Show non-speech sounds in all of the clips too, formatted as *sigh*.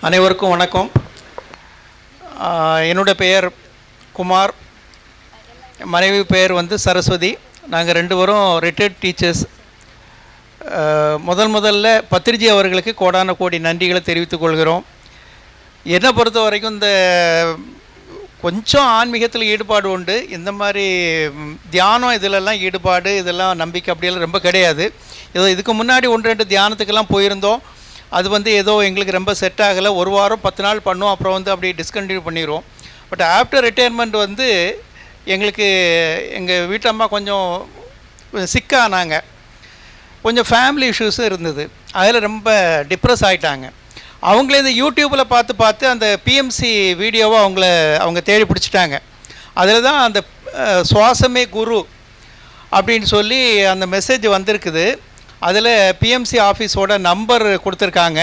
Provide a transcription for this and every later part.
அனைவருக்கும் வணக்கம். ஆஹ் என்னோட பெயர் குமார். மனைவி பெயர் வந்து சரஸ்வதி. நாங்கள் ரெண்டு பேரும் ரிட்டையர்ட் டீச்சர்ஸ் முதல் முதல்ல பத்திரிஜி அவர்களுக்கு கோடான கோடி நன்றிகளை தெரிவித்துக் கொள்கிறோம். என்னை பொறுத்த வரைக்கும் இந்த கொஞ்சம் ஆன்மீகத்தில் ஈடுபாடு உண்டு. இந்த மாதிரி தியானம் இதிலெல்லாம் ஈடுபாடு இதெல்லாம் நம்பிக்கை அப்படியெல்லாம் ரொம்ப கிடையாது. ஏதோ இதுக்கு முன்னாடி ஒன்று ரெண்டு தியானத்துக்கெல்லாம் போயிருந்தோம். அது வந்து ஏதோ எங்களுக்கு ரொம்ப செட் ஆகலை. ஒரு வாரம் பத்து நாள் பண்ணோம். அப்புறம் வந்து அப்படியே டிஸ்கண்டினியூ பண்ணிடுவோம். பட் ஆஃப்டர் ரிட்டையர்மெண்ட் வந்து எங்களுக்கு எங்கள் வீட்டம்மா கொஞ்சம் சிக்கானாங்க கொஞ்சம் ஃபேமிலி இஷ்யூஸும் இருந்தது. அதில் ரொம்ப டிப்ரெஸ் ஆகிட்டாங்க அவங்களே இந்த யூடியூப்பில் பார்த்து பார்த்து அந்த பிஎம்சி வீடியோவை அவங்கள அவங்க தேடி பிடிச்சிட்டாங்க. அதில் தான் அந்த சுவாசமே குரு அப்படின்னு சொல்லி அந்த மெசேஜ் வந்திருக்குது. அதில் பிஎம்சி ஆஃபீஸோட நம்பர் கொடுத்துருக்காங்க.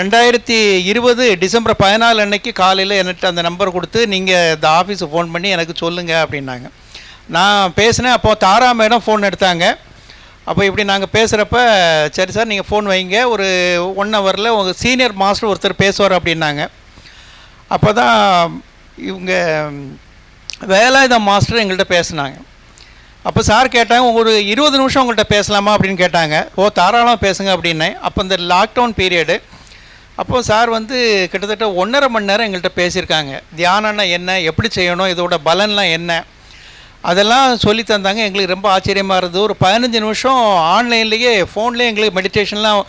ரெண்டாயிரத்தி இருபது டிசம்பர் பதினாலு அன்னைக்கு காலையில் என்கிட்ட அந்த நம்பர் கொடுத்து நீங்கள் இந்த ஆஃபீஸுக்கு ஃபோன் பண்ணி எனக்கு சொல்லுங்கள் அப்படின்னாங்க. நான் பேசினேன் அப்போது தாரா மேடம் ஃபோன் எடுத்தாங்க. அப்போ இப்படி நாங்கள் பேசுகிறப்ப சரி சார் நீங்கள் ஃபோன் வைங்க. ஒரு ஒன் ஹவரில் உங்கள் சீனியர் மாஸ்டர் ஒருத்தர் பேசுவார் அப்படின்னாங்க. அப்போ தான் இவங்க வேலாயுதம் மாஸ்டர் எங்கள்கிட்ட பேசுனாங்க. அப்போ சார் கேட்டாங்க ஒரு இருபது நிமிஷம் உங்கள்கிட்ட பேசலாமா? அப்படின்னு கேட்டாங்க. ஓ தாராளமாக பேசுங்க அப்படின்னேன். அப்போ இந்த லாக்டவுன் பீரியடு அப்போ சார் வந்து கிட்டத்தட்ட ஒன்றரை மணி நேரம் எங்கள்கிட்ட பேசியிருக்காங்க. தியானம்னா என்ன எப்படி செய்யணும் இதோட பலன்லாம் என்ன? அதெல்லாம் சொல்லி தந்தாங்க எங்களுக்கு ரொம்ப ஆச்சரியமாக இருந்தது. ஒரு பதினஞ்சு நிமிஷம் ஆன்லைன்லேயே ஃபோன்லேயே எங்களுக்கு மெடிடேஷன்லாம்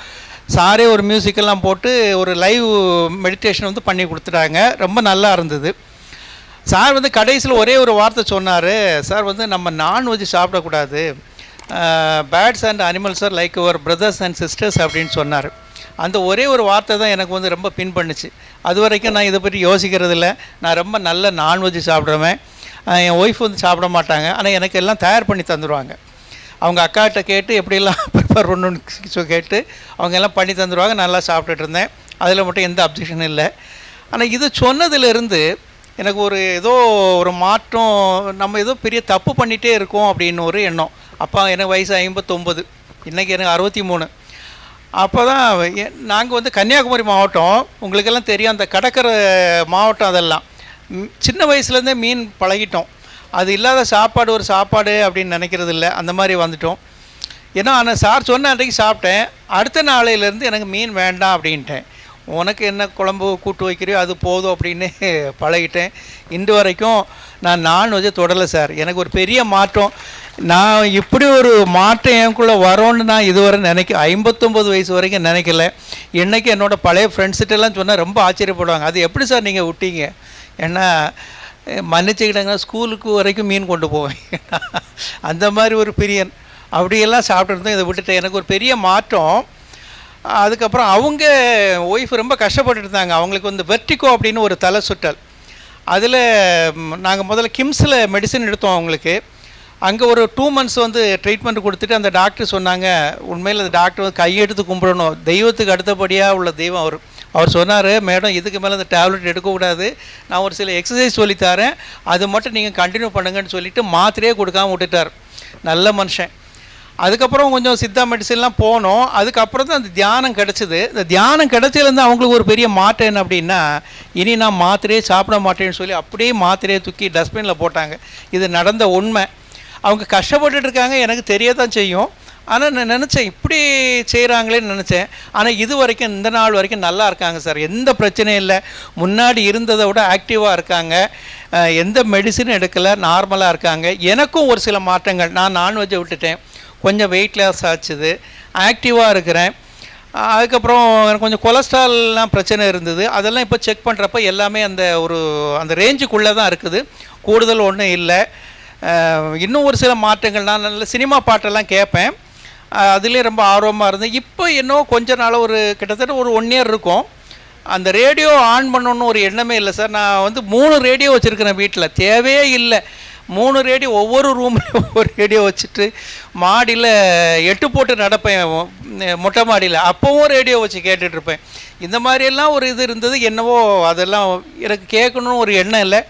சாரே ஒரு மியூசிக்கெல்லாம் போட்டு ஒரு லைவ் மெடிடேஷன் வந்து பண்ணி கொடுத்துட்டாங்க. ரொம்ப நல்லா இருந்தது. சார் வந்து கடைசியில் ஒரே ஒரு வார்த்தை சொன்னார். சார் வந்து நம்ம நான்வெஜ் சாப்பிடக்கூடாது. Pets and animals are like your brothers and sisters அப்படின்னு சொன்னார். அந்த ஒரே ஒரு வார்த்தை தான் எனக்கு வந்து ரொம்ப பின் பண்ணுச்சு. அது வரைக்கும் நான் இதை பற்றி யோசிக்கிறது இல்லை நான் ரொம்ப நல்ல நான்வெஜ் சாப்பிடுவேன். என் ஒய்ஃப் வந்து சாப்பிட மாட்டாங்க. ஆனால் எனக்கு எல்லாம் தயார் பண்ணி தந்துடுவாங்க அவங்க அக்காட்ட கேட்டு எப்படியெல்லாம் *laughs* ப்ரிப்பேர் பண்ணணும்னு கேட்டு அவங்க எல்லாம் பண்ணி தந்துடுவாங்க நல்லா சாப்பிட்டுட்டு இருந்தேன். அதில் மட்டும் எந்த அப்ஜெக்ஷனும் இல்லை. ஆனால் இது சொன்னதுலேருந்து எனக்கு ஒரு ஏதோ ஒரு மாற்றம் நம்ம ஏதோ பெரிய தப்பு பண்ணிகிட்டே இருக்கோம் அப்படின்னு ஒரு எண்ணம். அப்போ எனக்கு வயசு ஐம்பத்தொம்பது. இன்றைக்கி எனக்கு அறுபத்தி மூணு அப்போ தான் நாங்கள் வந்து கன்னியாகுமரி மாவட்டம். உங்களுக்கெல்லாம் தெரியும் அந்த கடற்கரை மாவட்டம் அதெல்லாம். சின்ன வயசுலேருந்தே மீன் பழகிட்டோம். அது இல்லாத சாப்பாடு ஒரு சாப்பாடு அப்படின்னு நினைக்கிறது இல்லை அந்த மாதிரி வந்துட்டோம். ஏன்னா ஆனால் சார் சொன்ன அன்றைக்கு சாப்பிட்டேன். அடுத்த நாளையிலேருந்து எனக்கு மீன் வேண்டாம் அப்படின்ட்டேன். உனக்கு என்ன குழம்பு கூட்டு வைக்கிறியோ அது போதும் அப்படின்னு பழகிட்டேன். இன்று வரைக்கும் நான் நான்வெஜ்ஜை தொடலை சார். எனக்கு ஒரு பெரிய மாற்றம். நான் இப்படி ஒரு மாற்றம் எனக்குள்ளே வரோன்னு நான் இதுவரை நினைக்க ஐம்பத்தொம்பது வயசு வரைக்கும் நினைக்கல. என்னைக்கு என்னோடய பழைய ஃப்ரெண்ட்ஸ்கிட்டலாம் சொன்னால் ரொம்ப ஆச்சரியப்படுவாங்க. அது எப்படி சார் நீங்கள் விட்டீங்க? ஏன்னா மன்னிச்சுக்கிட்டாங்கன்னா ஸ்கூலுக்கு வரைக்கும் மீன் கொண்டு போவேன். *laughs* அந்த மாதிரி ஒரு பிரியன். அப்படியெல்லாம் சாப்பிட்டுருந்தோம் இதை விட்டுட்டு எனக்கு ஒரு பெரிய மாற்றம். அதுக்கப்புறம் அவங்க ஒய்ஃப் ரொம்ப கஷ்டப்பட்டுட்டு இருந்தாங்க. அவங்களுக்கு வந்து வெர்டிகோ அப்படின்னு ஒரு தலை சுட்டல் அதில் நாங்கள் முதல்ல கிம்ஸில் மெடிசன் எடுத்தோம் அவங்களுக்கு. அங்கே ஒரு டூ மந்த்ஸ் வந்து ட்ரீட்மெண்ட் கொடுத்துட்டு அந்த டாக்டர் சொன்னாங்க உண்மையில் அந்த டாக்டர் வந்து கையெடுத்து கும்பிடணும். தெய்வத்துக்கு அடுத்தபடியாக உள்ள தெய்வம் அவர். அவர் சொன்னார் மேடம் இதுக்கு மேலே அந்த டேப்லெட் எடுக்கக்கூடாது. நான் ஒரு சில எக்ஸசைஸ் சொல்லித்தரேன் அது மட்டும் நீங்கள் கண்டினியூ பண்ணுங்கன்னு சொல்லிட்டு மாத்திரையே கொடுக்காம விட்டுட்டார். நல்ல மனுஷன். அதுக்கப்புறம் கொஞ்சம் சித்தா மெடிசன்லாம் போனோம். அதுக்கப்புறம் தான் அந்த தியானம் கிடச்சிது. இந்த தியானம் கிடச்சதுலேருந்து அவங்களுக்கு ஒரு பெரிய மாற்றம் என்ன அப்படின்னா இனி நான் மாத்திரையே சாப்பிட மாட்டேன்னு சொல்லி அப்படியே மாத்திரையை தூக்கி டஸ்ட்பினில் போட்டாங்க. இது நடந்த உண்மை. அவங்க கஷ்டப்பட்டுட்டு இருக்காங்க எனக்கு தெரிய தான் செய்யும். ஆனால் நான் நினச்சேன் இப்படி செய்கிறாங்களேன்னு நினச்சேன். ஆனால் இது வரைக்கும் இந்த நாள் வரைக்கும் நல்லா இருக்காங்க சார். எந்த பிரச்சனையும் இல்லை. முன்னாடி இருந்ததை விட ஆக்டிவாக இருக்காங்க. எந்த மெடிசனும் எடுக்கலை. நார்மலாக இருக்காங்க. எனக்கும் ஒரு சில மாற்றங்கள். நான் நான்வெஜ்ஜை விட்டுட்டேன். கொஞ்சம் வெயிட் லாஸ் ஆச்சுது. ஆக்டிவாக இருக்கிறேன். அதுக்கப்புறம் எனக்கு கொஞ்சம் கொலஸ்ட்ரால்லாம் பிரச்சனை இருந்தது. அதெல்லாம் இப்போ செக் பண்ணுறப்ப எல்லாமே அந்த ஒரு அந்த ரேஞ்சுக்குள்ளே தான் இருக்குது. கூடுதல் ஒன்றும் இல்லை. இன்னும் ஒரு சில மாற்றங்கள். நான் நல்ல சினிமா பாட்டெல்லாம் கேட்பேன். அதுலேயே ரொம்ப ஆர்வமாக இருந்தேன். இப்போ இன்னும் கொஞ்ச நாள் ஒரு கிட்டத்தட்ட ஒரு ஒன் இயர் இருக்கும். அந்த ரேடியோ ஆன் பண்ணணும்னு ஒரு எண்ணமே இல்லை சார் நான் வந்து மூணு ரேடியோ வச்சுருக்கிறேன் வீட்டில் தேவையே இல்லை. மூணு ரேடியோ ஒவ்வொரு ரூம்லேயும் ஒவ்வொரு ரேடியோ வச்சுட்டு மாடியில் எட்டு போட்டு நடப்பேன். மொட்டை மாடியில். அப்போவும் ரேடியோ வச்சு கேட்டுட்ருப்பேன் இந்த மாதிரியெல்லாம் ஒரு இது இருந்தது. என்னவோ அதெல்லாம் எனக்கு கேட்கணும்னு ஒரு எண்ணம் இல்லை.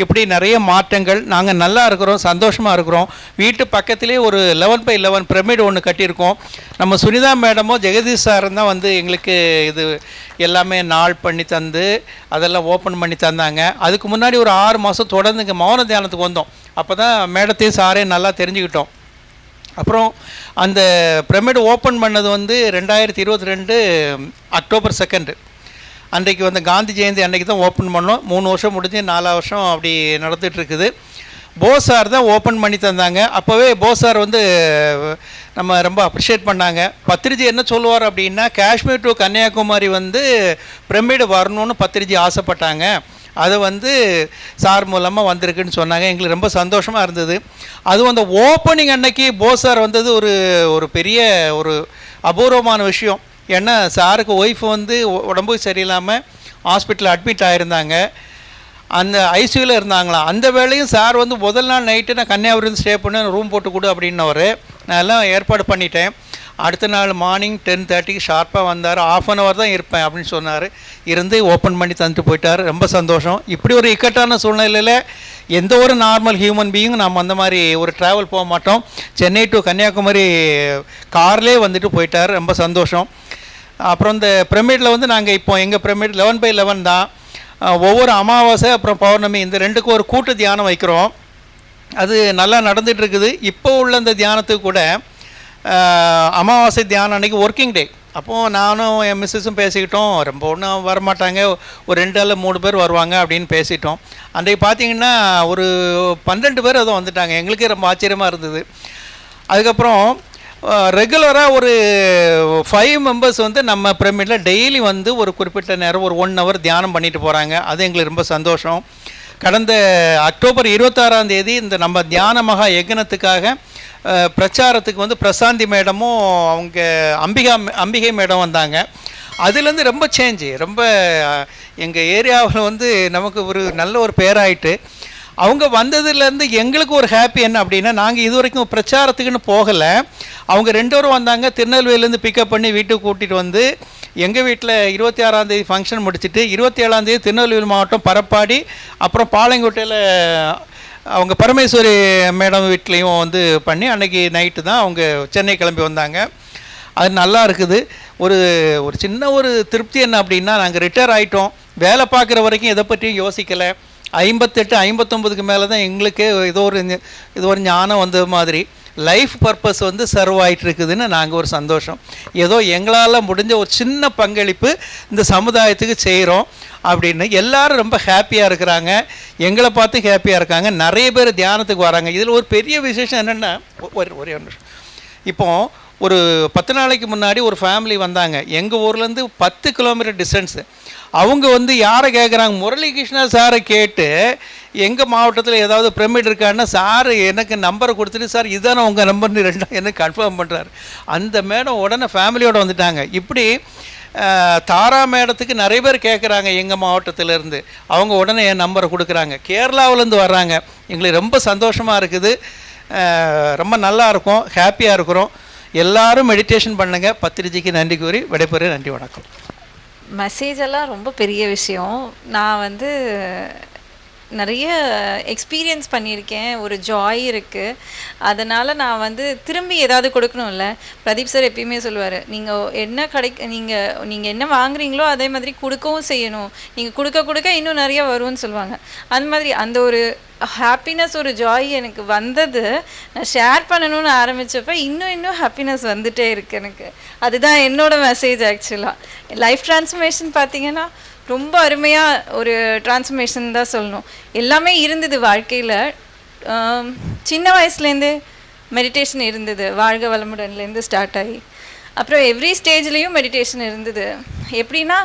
இப்படி நிறைய மாற்றங்கள். நாங்கள் நல்லா இருக்கிறோம் சந்தோஷமாக இருக்கிறோம். வீட்டு பக்கத்திலே ஒரு லெவன் பை லெவன் பிரமிடு ஒன்று கட்டியிருக்கோம். நம்ம சுனிதா மேடமும் ஜெகதீஷ் சாரும் தான் வந்து எங்களுக்கு இது எல்லாமே நாள் பண்ணி தந்து அதெல்லாம் ஓப்பன் பண்ணி தந்தாங்க. அதுக்கு முன்னாடி ஒரு ஆறு மாதம் தொடர்ந்து இங்கே மௌன தியானத்துக்கு வந்தோம். அப்போ தான் மேடத்தையும் சாரையும் நல்லா தெரிஞ்சுக்கிட்டோம். அப்புறம் அந்த பிரமிடு ஓப்பன் பண்ணது வந்து ரெண்டாயிரத்தி இருபத்தி ரெண்டு அக்டோபர் செகண்டு அன்றைக்கு வந்து காந்தி ஜெயந்தி அன்றைக்கி தான் ஓப்பன் பண்ணோம். மூணு வருஷம் முடிஞ்சு நாலு வருஷம் அப்படி நடந்துகிட்ருக்குது. இருக்குது போஸ் சார் தான் ஓப்பன் பண்ணி தந்தாங்க. அப்போவே போஸ் சார் வந்து நம்ம ரொம்ப அப்ரிஷியேட் பண்ணாங்க. பத்திரிஜி என்ன சொல்லுவார் அப்படின்னா காஷ்மீர் டு கன்னியாகுமரி வந்து பிரமிடு வரணும்னு பத்திரிஜி ஆசைப்பட்டாங்க. அது வந்து சார் மூலமாக வந்திருக்குன்னு சொன்னாங்க. எங்களுக்கு ரொம்ப சந்தோஷமாக இருந்தது. அதுவும் அந்த ஓப்பனிங் அன்னைக்கு போஸ் சார் வந்தது ஒரு ஒரு பெரிய ஒரு அபூர்வமான விஷயம். ஏன்னா சாருக்கு ஒய்ஃப் வந்து உடம்பு சரியில்லாமல் ஹாஸ்பிட்டலில் அட்மிட் ஆகிருந்தாங்க அந்த ஐசியூவில் இருந்தாங்களாம். அந்த வேலையும் சார் வந்து முதல் நாள் நைட்டு நான் கன்னியாகுமரி ஸ்டே பண்ண ரூம் போட்டு கொடு அப்படின்னவர். நான் எல்லாம் ஏற்பாடு பண்ணிட்டேன். அடுத்த நாள் மார்னிங் டென் தேர்ட்டிக்கு ஷார்ப்பாக வந்தார். ஆஃப் அன் ஹவர் தான் இருப்பேன் அப்படின்னு சொன்னார். இருந்து ஓப்பன் பண்ணி தந்துட்டு போயிட்டார். ரொம்ப சந்தோஷம். இப்படி ஒரு இக்கட்டான சூழ்நிலையில் எந்த ஒரு நார்மல் ஹியூமன் பீயும் நம்ம அந்த மாதிரி ஒரு ட்ராவல் போக மாட்டோம். சென்னை டு கன்னியாகுமரி கார்லேயே வந்துட்டு போயிட்டார். ரொம்ப சந்தோஷம். அப்புறம் இந்த பிரமிடில் வந்து நாங்கள் இப்போ எங்கள் பிரமிட் லெவன் பை லெவன் தான். ஒவ்வொரு அமாவாசை அப்புறம் பௌர்ணமி இந்த ரெண்டுக்கும் ஒரு கூட்டு தியானம் வைக்கிறோம். அது நல்லா நடந்துகிட்டு இருக்குது இப்போ உள்ள இந்த தியானத்துக்கு கூட அமாவாசை தியானம் அன்றைக்கி ஒர்க்கிங் டே அப்போது நானும் என் மிஸ்ஸஸும் பேசிக்கிட்டோம். ரொம்ப ஒன்றும் வரமாட்டாங்க. ஒரு ரெண்டு அல்ல மூணு பேர் வருவாங்க அப்படின்னு பேசிட்டோம். அன்றைக்கு பார்த்தீங்கன்னா ஒரு பன்னெண்டு பேர் அதுவும் வந்துட்டாங்க. எங்களுக்கே ரொம்ப ஆச்சரியமாக இருந்தது. அதுக்கப்புறம் ரெகுலராக ஒரு ஃபைவ் மெம்பர்ஸ் வந்து நம்ம பிரமிடில் டெய்லி வந்து ஒரு குறிப்பிட்ட நேரம் ஒரு ஒன் ஹவர் தியானம் பண்ணிட்டு போகிறாங்க அது எங்களுக்கு ரொம்ப சந்தோஷம். கடந்த அக்டோபர் இருபத்தாறாம் தேதி இந்த நம்ம தியான மகா யக்னத்துக்காக பிரச்சாரத்துக்கு வந்து பிரசாந்தி மேடமும் அவங்க அம்பிகா அம்பிகை மேடம் வந்தாங்க. அதுலேருந்து ரொம்ப சேஞ்சு ரொம்ப எங்கள் ஏரியாவில் வந்து நமக்கு ஒரு நல்ல ஒரு பேராயிட்டு. அவங்க வந்ததுலேருந்து எங்களுக்கு ஒரு ஹாப்பி என்ன அப்படின்னா நாங்கள் இது வரைக்கும் பிரச்சாரத்துக்குன்னு போகலை. அவங்க ரெண்டு பேரும் வந்தாங்க திருநெல்வேலியிலேருந்து பிக்கப் பண்ணி வீட்டுக்கு கூட்டிகிட்டு வந்து எங்கள் வீட்டில் இருபத்தி ஆறாந்தேதி ஃபங்க்ஷன் முடிச்சுட்டு இருபத்தி ஏழாந்தேதி திருநெல்வேலி மாவட்டம் பரப்பாடி அப்புறம் பாளையங்கோட்டையில் அவங்க பரமேஸ்வரி மேடம் வீட்லேயும் வந்து பண்ணி அன்றைக்கி நைட்டு தான் அவங்க சென்னை கிளம்பி வந்தாங்க. அது நல்லா இருக்குது. ஒரு ஒரு சின்ன ஒரு திருப்தி என்ன அப்படின்னா நாங்கள் ரிட்டையர் ஆகிட்டோம் வேலை பார்க்குற வரைக்கும் எதை பற்றியும் யோசிக்கலை. ஐம்பத்தெட்டு ஐம்பத்தொம்பதுக்கு மேலே தான் எங்களுக்கே ஏதோ ஒரு இது ஏதோ ஒரு ஞானம் வந்த மாதிரி. லைஃப் பர்பஸ் வந்து சர்வ் ஆகிட்டுருக்குதுன்னு நாங்கள் ஒரு சந்தோஷம். ஏதோ எங்களால் முடிஞ்ச ஒரு சின்ன பங்களிப்பு இந்த சமுதாயத்துக்கு செய்கிறோம் அப்படின்னு. எல்லாரும் ரொம்ப ஹாப்பியாக இருக்கிறாங்க. எங்களை பார்த்து ஹாப்பியாக இருக்காங்க. நிறைய பேர் தியானத்துக்கு வராங்க. இதில் ஒரு பெரிய விசேஷம் என்னென்னா ஒரே ஒரே ஒன்று இப்போது ஒரு பத்து நாளைக்கு முன்னாடி ஒரு ஃபேமிலி வந்தாங்க. எங்கள் ஊர்லேருந்து பத்து கிலோமீட்டர் டிஸ்டன்ஸு அவங்க வந்து யாரை கேட்குறாங்க முரளி கிருஷ்ணா சாரை கேட்டு எங்கள் மாவட்டத்தில் ஏதாவது பிரமிட் இருக்கான்னா சார் எனக்கு நம்பரை கொடுத்துட்டு சார் இதுதானே உங்கள் நம்பர்னு ரெண்டாக எனக்கு கன்ஃபார்ம் பண்ணுறாரு அந்த மேடம் உடனே ஃபேமிலியோடு வந்துட்டாங்க. இப்படி தாரா மேடத்துக்கு நிறைய பேர் கேட்குறாங்க எங்கள் மாவட்டத்திலேருந்து அவங்க உடனே என் நம்பரை கொடுக்குறாங்க. கேரளாவிலேருந்து வர்றாங்க. எங்களுக்கு ரொம்ப சந்தோஷமாக இருக்குது. ரொம்ப நல்லா இருக்கும். ஹாப்பியாக இருக்கிறோம். எல்லாரும் மெடிடேஷன் பண்ணுங்க. பத்திரிஜைக்கு நன்றி கூறி விடைபெறு நன்றி வணக்கம். மெசேஜ் எல்லாம் ரொம்ப பெரிய விஷயம். நான் வந்து நிறைய எக்ஸ்பீரியன்ஸ் பண்ணியிருக்கேன். ஒரு ஜாய் இருக்குது அதனால் நான் வந்து திரும்பி ஏதாவது கொடுக்கணும்ல? பிரதீப் சார் எப்பயுமே சொல்லுவார் நீங்கள் என்ன கிடைக்க நீங்கள் நீங்கள் என்ன வாங்குறீங்களோ அதே மாதிரி கொடுக்கவும் செய்யணும். நீங்கள் கொடுக்க கொடுக்க இன்னும் நிறைய வரும்னு சொல்லுவாங்க. அந்த மாதிரி அந்த ஒரு ஹாப்பினஸ் ஒரு ஜாய் எனக்கு வந்தது. நான் ஷேர் பண்ணணும்னு ஆரம்பித்தப்ப இன்னும் இன்னும் ஹாப்பினஸ் வந்துட்டே இருக்கு எனக்கு. அதுதான் என்னோட மெசேஜ் ஆக்சுவலாக லைஃப் ட்ரான்ஸ்ஃபர்மேஷன் பார்த்தீங்கன்னா ரொம்ப அருமையாக ஒரு ட்ரான்ஸ்ஃபர்மேஷன் தான் சொல்லணும். எல்லாமே இருந்தது வாழ்க்கையில். சின்ன வயசுலேருந்தே மெடிடேஷன் இருந்தது. வாழ்க வளமுடன்லேருந்து ஸ்டார்ட் ஆகி. அப்புறம் எவ்ரி ஸ்டேஜ்லேயும் மெடிடேஷன் இருந்தது. எப்படின்னா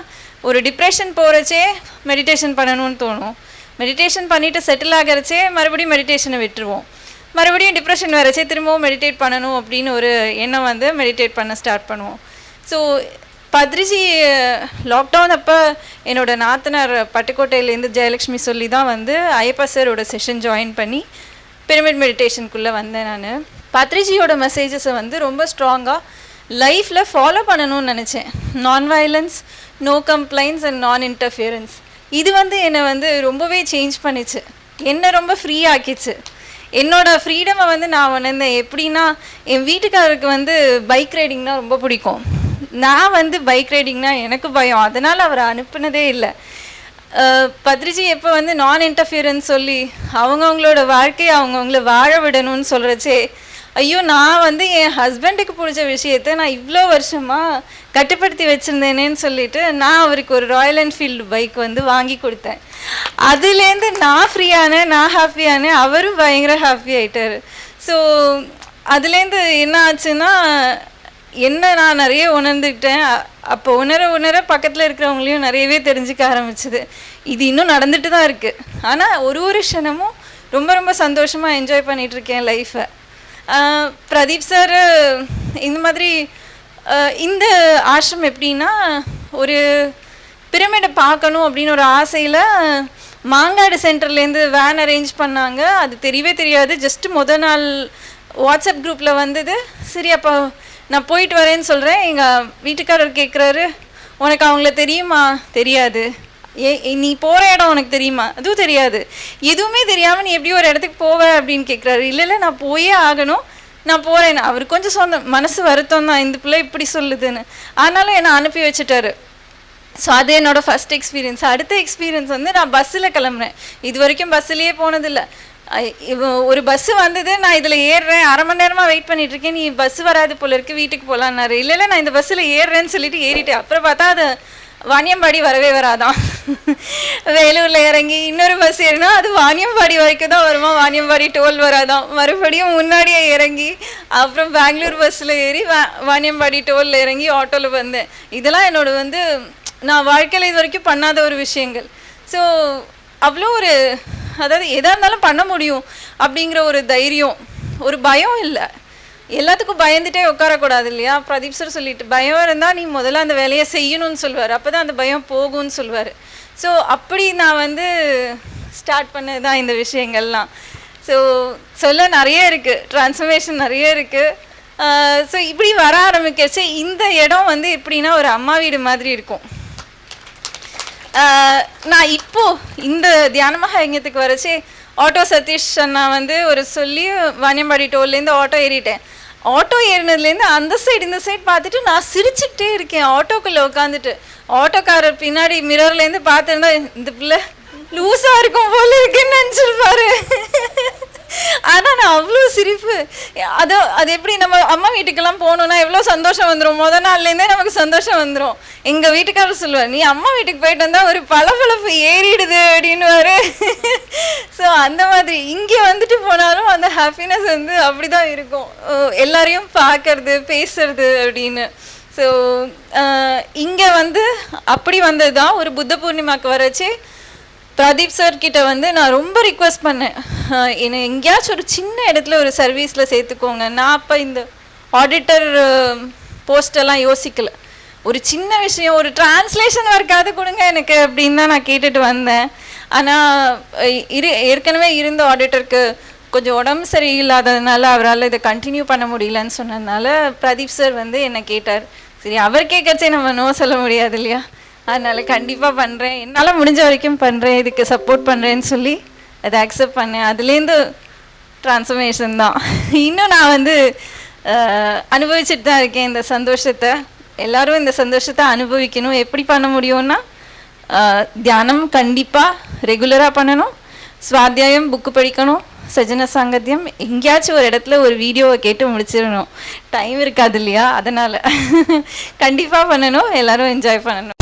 ஒரு டிப்ரெஷன் போகிறச்சே மெடிடேஷன் பண்ணணும்னு தோணும். மெடிடேஷன் பண்ணிவிட்டு செட்டில் ஆகிறச்சே மறுபடியும் மெடிடேஷனை விட்டுருவோம். மறுபடியும் டிப்ரெஷன் வரச்சே திரும்பவும் மெடிடேட் பண்ணணும் அப்படின்னு ஒரு எண்ணம் வந்து மெடிடேட் பண்ண ஸ்டார்ட் பண்ணுவோம். ஸோ பத்ரிஜி லாக்டவுன் அப்போ என்னோட நாத்தனார் பட்டுக்கோட்டையிலேருந்து ஜெயலக்ஷ்மி சொல்லி தான் வந்து ஐயப்பா சாரோட செஷன் ஜாயின் பண்ணி பிரமிட் மெடிடேஷனுக்குள்ளே வந்தேன் நான். பத்ரிஜியோட மெசேஜஸை வந்து ரொம்ப ஸ்ட்ராங்காக லைஃப்பில் ஃபாலோ பண்ணணும்னு நினச்சேன். நான் வயலன்ஸ் நோ கம்ப்ளைண்ட்ஸ் அண்ட் நான் இன்டர்ஃபியரன்ஸ் இது வந்து என்னை வந்து ரொம்பவே சேஞ்ச் பண்ணிச்சு. என்னை ரொம்ப ஃப்ரீ ஆக்கிச்சு. என்னோட ஃப்ரீடமை வந்து நான் உணர்ந்தேன். எப்படின்னா என் வீட்டுக்காரருக்கு வந்து பைக் ரைடிங்னால் ரொம்ப பிடிக்கும். நான் வந்து பைக் ரைடிங்னா எனக்கு பயம். அதனால் அவரை அனுப்புனதே இல்லை. பத்ரிஜி எப்போ வந்து நான் இன்டர்ஃபியரன்ஸ் சொல்லி அவங்கவுங்களோட வாழ்க்கையை அவங்கவுங்கள வாழ விடணும்னு சொல்கிறச்சே ஐயோ நான் வந்து என் ஹஸ்பண்டுக்கு பிடிச்ச விஷயத்த நான் இவ்வளோ வருஷமாக கட்டுப்படுத்தி வச்சுருந்தேனேன்னு சொல்லிட்டு நான் அவருக்கு ஒரு ராயல் என்ஃபீல்டு பைக் வந்து வாங்கி கொடுத்தேன். அதுலேருந்து நான் ஃப்ரீயானேன் நான் ஹாப்பியானேன் அவரும் பயங்கர ஹாப்பி ஆகிட்டார் ஸோ அதுலேருந்து என்ன ஆச்சுன்னா என்ன நான் நிறைய உணர்ந்துக்கிட்டேன். அப்போ உணர உணர பக்கத்தில் இருக்கிறவங்களையும் நிறையவே தெரிஞ்சுக்க ஆரம்பிச்சது. இது இன்னும் நடந்துட்டு தான் இருக்குது ஆனால் ஒரு ஒரு க்ஷணமும் ரொம்ப ரொம்ப சந்தோஷமாக என்ஜாய் பண்ணிகிட்ருக்கேன் இருக்கேன் லைஃப்பை பிரதீப் சார் இந்த மாதிரி இந்த ஆசிரம் எப்படின்னா ஒரு பிரமிடை பார்க்கணும் அப்படின்னு ஒரு ஆசையில் மாங்காடு சென்டர்லேருந்து வேன் அரேஞ்ச் பண்ணாங்க. அது தெரியவே தெரியாது. ஜஸ்ட் முத நாள் வாட்ஸ்அப் குரூப்பில் வந்தது. சரி அப்போ நான் போயிட்டு வரேன்னு சொல்கிறேன் எங்கள் வீட்டுக்காரர் கேட்குறாரு உனக்கு அவங்கள தெரியுமா? தெரியாது. ஏ நீ போகிற இடம் உனக்கு தெரியுமா? அதுவும் தெரியாது. எதுவுமே தெரியாமல் நீ எப்படி ஒரு இடத்துக்கு போவ அப்படின்னு கேட்குறாரு இல்லை இல்லை நான் போயே ஆகணும். நான் போகிறேன் அவர் கொஞ்சம் சொந்த மனசு வருத்தம் தான். இந்த பிள்ளை இப்படி சொல்லுதுன்னு. ஆனாலும் என்னை அனுப்பி வச்சுட்டாரு. ஸோ அது என்னோட ஃபர்ஸ்ட் எக்ஸ்பீரியன்ஸ் அடுத்த எக்ஸ்பீரியன்ஸ் வந்து நான் பஸ்ஸில் கிளம்புறேன். இது வரைக்கும் பஸ்ஸுலேயே போனதில்லை. ஒரு பஸ்ஸு வந்தது நான் இதில் ஏறுறேன். அரை மணி நேரமாக வெயிட் பண்ணிட்டு இருக்கேன். நீ பஸ் வராது போல இருக்கு வீட்டுக்கு போகலான்னாரு இல்லை இல்லை நான் இந்த பஸ்ஸில் ஏறுறேன்னு சொல்லிட்டு ஏறிட்டேன். அப்புறம் பார்த்தா அது வாணியம்பாடி வரவே வராதான். *laughs* வேலூரில் இறங்கி இன்னொரு பஸ் ஏறினா அது வாணியம்பாடி வரைக்கும் தான் வருமா? வாணியம்பாடி டோல் வராதான். மறுபடியும் முன்னாடியே இறங்கி அப்புறம் பெங்களூர் பஸ்ஸில் ஏறி வா- வாணியம்பாடி டோலில் இறங்கி ஆட்டோவில் வந்தேன். இதெல்லாம் என்னோட வந்து நான் வாழ்க்கையில் இது வரைக்கும் பண்ணாத ஒரு விஷயங்கள். ஸோ அவ்வளோ ஒரு அதாவது எதாக இருந்தாலும் பண்ண முடியும் அப்படிங்கிற ஒரு தைரியம். ஒரு பயம் இல்லை. எல்லாத்துக்கும் பயந்துட்டே உட்காரக்கூடாது இல்லையா? பிரதீப் சார் சொல்லிட்டு பயம் இருந்தால் நீ முதல்ல அந்த வேலையை செய்யணும்னு சொல்லுவார். அப்போ தான் அந்த பயம் போகும்னு சொல்லுவார். ஸோ அப்படி நான் வந்து ஸ்டார்ட் பண்ணது தான் இந்த விஷயங்கள்லாம். ஸோ சொல்ல நிறைய இருக்குது ட்ரான்ஸ்ஃபர்மேஷன் நிறைய இருக்குது ஸோ இப்படி வர ஆரம்பிக்கிறச்சு இந்த இடம் வந்து எப்படின்னா ஒரு அம்மா வீடு மாதிரி இருக்கும். நான் இப்போ இந்த தியானமாக இங்கத்துக்கு வரச்சு ஆட்டோ சதீஷ் அண்ணா வந்து ஒரு சொல்லி வாணியம்பாடி டோல்லேருந்து ஆட்டோ ஏறிட்டேன். ஆட்டோ ஏறினதுலேருந்து அந்த சைடு இந்த சைடு பார்த்துட்டு நான் சிரிச்சுக்கிட்டே இருக்கேன். ஆட்டோக்குள்ளே உட்காந்துட்டு ஆட்டோக்காரர் பின்னாடி மிரர்லேருந்து பார்த்துருந்தா இந்த பிள்ளை லூஸாக இருக்கும் போல இருக்குன்னு நினச்சிருப்பாரு. ஆனால் நான் அவ்வளோ சிரிப்பு. அது அது எப்படி நம்ம அம்மா வீட்டுக்கெல்லாம் போகணுன்னா எவ்வளோ சந்தோஷம் வந்துடும் முத நாள்லேருந்தே நமக்கு சந்தோஷம் வந்துடும் எங்கள் வீட்டுக்காரர் சொல்லுவார் நீ அம்மா வீட்டுக்கு போயிட்டு வந்தால் ஒரு பளபளப்பு ஏறிடுது அப்படின்னுவாரு. ஸோ அந்த மாதிரி இங்கே வந்துட்டு போனாலும் அந்த ஹாப்பினஸ் வந்து அப்படி தான் இருக்கும் எல்லாரையும் பார்க்கறது பேசுறது அப்படின்னு. ஸோ இங்கே வந்து அப்படி வந்தது தான் ஒரு புத்த பூர்ணிமாவுக்கு வரச்சு பிரதீப் சார் கிட்ட வந்து நான் ரொம்ப ரிக்வெஸ்ட் பண்ணேன். என்னை எங்கேயாச்சும் ஒரு சின்ன இடத்துல ஒரு சர்வீஸில் சேர்த்துக்கோங்க. நான் அப்போ இந்த ஆடிட்டர் போஸ்டெல்லாம் யோசிக்கல. ஒரு சின்ன விஷயம் ஒரு டிரான்ஸ்லேஷன் ஒர்க்காவது கொடுங்க எனக்கு அப்படின்னு தான் நான் கேட்டுட்டு வந்தேன். ஆனால் இரு ஏற்கனவே இருந்த ஆடிட்டருக்கு கொஞ்சம் உடம்பு சரியில்லாததுனால அவரால் இதை கண்டினியூ பண்ண முடியலன்னு சொன்னதுனால பிரதீப் சார் வந்து என்னை கேட்டார். சரி அவர் கேட்கறச்சே நம்ம நோ சொல்ல முடியாது இல்லையா? அதனால கண்டிப்பாக பண்ணுறேன் என்னால் முடிஞ்ச வரைக்கும் பண்ணுறேன் இதுக்கு சப்போர்ட் பண்ணுறேன்னு சொல்லி அதை அக்செப்ட் பண்ணேன். அதுலேருந்து ட்ரான்ஸ்ஃபர்மேஷன் தான். இன்னும் நான் வந்து அனுபவிச்சுட்டு தான் இருக்கேன் இந்த சந்தோஷத்தை. எல்லாரும் இந்த சந்தோஷத்தை அனுபவிக்கணும். எப்படி பண்ண முடியும்னா தியானம் கண்டிப்பாக ரெகுலராக பண்ணணும். சுவாத்தியாயம் புக்கு படிக்கணும். சஜன சாங்கத்தியம். எங்கேயாச்சும் ஒரு இடத்துல ஒரு வீடியோவை கேட்டு முடிச்சிடணும். டைம் இருக்காது இல்லையா? அதனால் கண்டிப்பாக பண்ணணும். எல்லாரும் என்ஜாய் பண்ணணும்.